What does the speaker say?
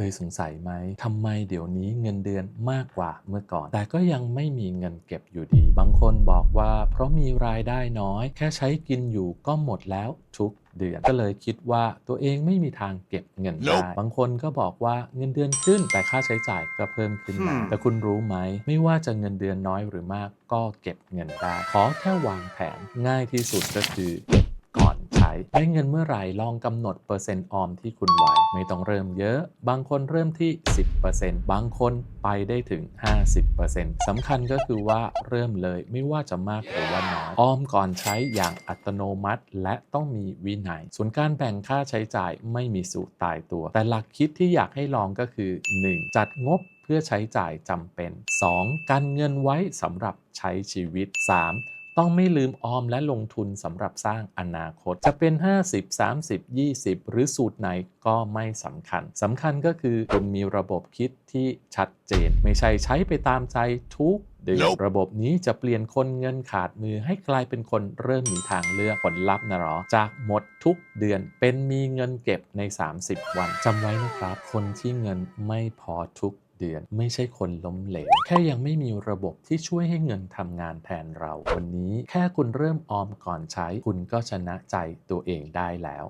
เคยสงสัยไหมทำไมเดี๋ยวนี้เงินเดือนมากกว่าเมื่อก่อน แต่ก็ยังไม่มีเงินเก็บอยู่ดี บางคนบอกว่าเพราะมีรายได้น้อย แค่ใช้กินอยู่ก็หมดแล้วทุกเดือนก็เลยคิดว่าตัวเองไม่มีทางเก็บเงินได้ บางคนก็บอกว่าเงินเดือนขึ้นแต่ค่าใช้จ่ายก็เพิ่มขึ้นมา Hmm. แต่คุณรู้ไหม ไม่ว่าจะเงินเดือนน้อยหรือมากก็เก็บเงินได้ ขอแค่วางแผนง่ายที่สุดก็คือเก็บก่อนใช้ ได้เงินเมื่อไหร่ลองกำหนดเปอร์เซ็นต์ออมที่คุณไหวไม่ต้องเริ่มเยอะ บางคนเริ่มที่ 10%บางคนไปได้ถึง 50%สำคัญก็คือว่าเริ่มเลยไม่ว่าจะมากหรือว่าน้อยออมก่อนใช้อย่างอัตโนมัติ และต้องมีวินัย ส่วนการแบ่งค่าใช้จ่ายไม่มีสูตรตายตัว แต่หลักคิดที่อยากให้ลองก็คือ 1. จัดงบเพื่อใช้จ่ายจำเป็น 2. การเงินไว้สำหรับใช้ชีวิต 3. ต้องไม่ลืมออมและลงทุนสำหรับสร้างอนาคต จะเป็น 50 30 20 หรือสูตรไหนก็ไม่สำคัญสำคัญก็คือคุณมีระบบคิดที่ชัดเจน ไม่ใช่ใช้ไปตามใจทุกเดือน Nope ระบบนี้จะเปลี่ยนคนเงินขาดมือให้กลายเป็นคนเริ่มมีทางเลือกผลลัพธ์นะหรอ จากหมดทุกเดือนเป็นมีเงินเก็บใน 30 วันจำไว้นะครับ คนที่เงินไม่พอทุก เดือน ไม่ใช่คนล้มเหลว แค่ยังไม่มีระบบที่ช่วยให้เงินทำงานแทนเรา วันนี้แค่คุณเริ่มออมก่อนใช้ คุณก็ชนะใจตัวเองได้แล้ว